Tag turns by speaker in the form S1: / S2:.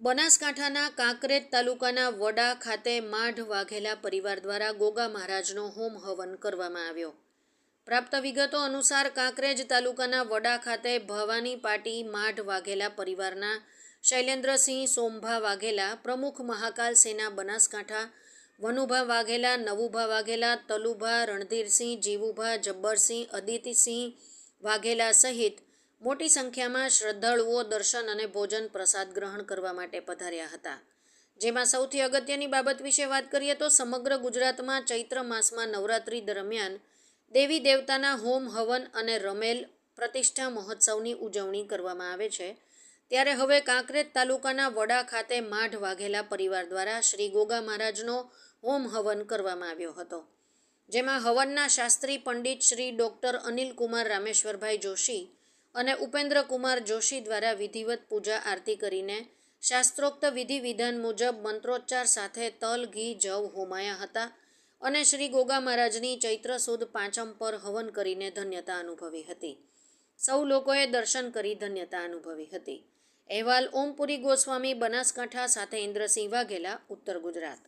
S1: બનાસકાંઠાના કાંકરેજ તાલુકાના વડા ખાતે માઢ વાઘેલા પરિવાર દ્વારા ગોગા મહારાજનો હોમ હવન કરવામાં આવ્યો. પ્રાપ્ત વિગતો અનુસાર કાંકરેજ તાલુકાના વડા ખાતે ભવાની પાટી માઢ વાઘેલા પરિવારના શૈલેન્દ્રસિંહ સોમભા વાઘેલા, પ્રમુખ મહાકાલ સેના બનાસકાંઠા, વનુભા વાઘેલા, નવુભા વાઘેલા, તલુભા, રણધીરસિંહ, જીવુભા, જબ્બરસિંહ, અદિતિસિંહ વાઘેલા સહિત મોટી સંખ્યામાં શ્રદ્ધાળુઓ દર્શન અને ભોજન પ્રસાદ ગ્રહણ કરવા માટે પધાર્યા હતા. જેમાં સૌથી અગત્યની બાબત વિશે વાત કરીએ તો સમગ્ર ગુજરાતમાં ચૈત્ર માસમાં નવરાત્રિ દરમિયાન દેવી દેવતાના હોમ હવન અને રમેલ પ્રતિષ્ઠા મહોત્સવની ઉજવણી કરવામાં આવે છે. ત્યારે હવે કાંકરેજ તાલુકાના વડા ખાતે માઢ વાઘેલા પરિવાર દ્વારા શ્રી ગોગા મહારાજનો હોમ હવન કરવામાં આવ્યો હતો. જેમાં હવનના શાસ્ત્રી પંડિત શ્રી ડૉક્ટર અનિલકુમાર રામેશ્વરભાઈ જોશી અને ઉપેન્દ્રકુમાર જોશી દ્વારા વિધિવત પૂજા આરતી કરીને શાસ્ત્રોક્ત વિધિ વિધાન મુજબ મંત્રોચ્ચાર સાથે તલ, ઘી, જવ હોમાયા હતા અને શ્રી ગોગા મહારાજની ચૈત્ર સુદ પાંચમ પર હવન કરીને ધન્યતા અનુભવી હતી. સૌ લોકોએ દર્શન કરી ધન્યતા અનુભવી હતી. અહેવાલ ઓમપુરી ગોસ્વામી બનાસકાંઠા સાથે ઇન્દ્રસિંહ વાઘેલા, ઉત્તર ગુજરાત.